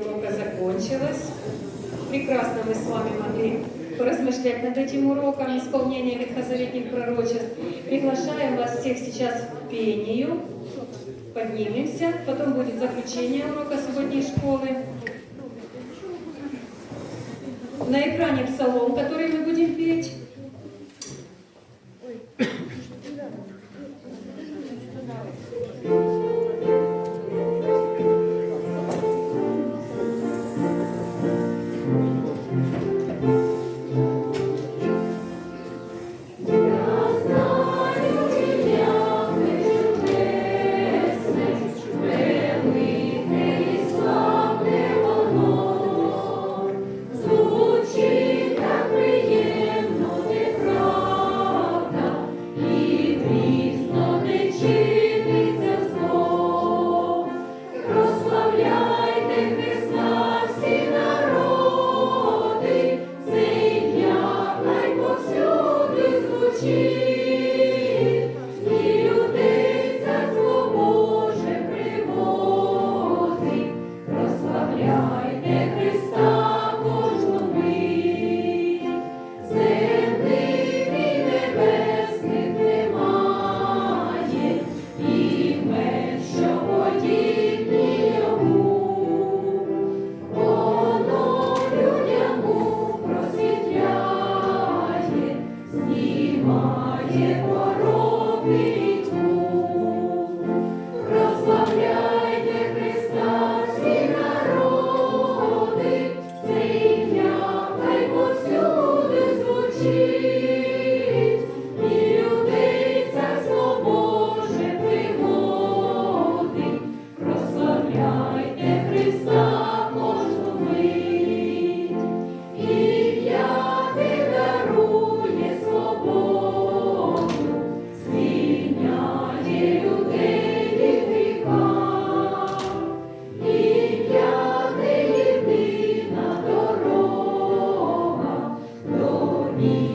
Урока закончилась. Прекрасно мы с вами могли поразмышлять над этим уроком исполнения ветхозаветных пророчеств. Приглашаем вас всех сейчас в пению. Поднимемся. Потом будет заключение урока субботней школы. На экране псалом, который мы будем me.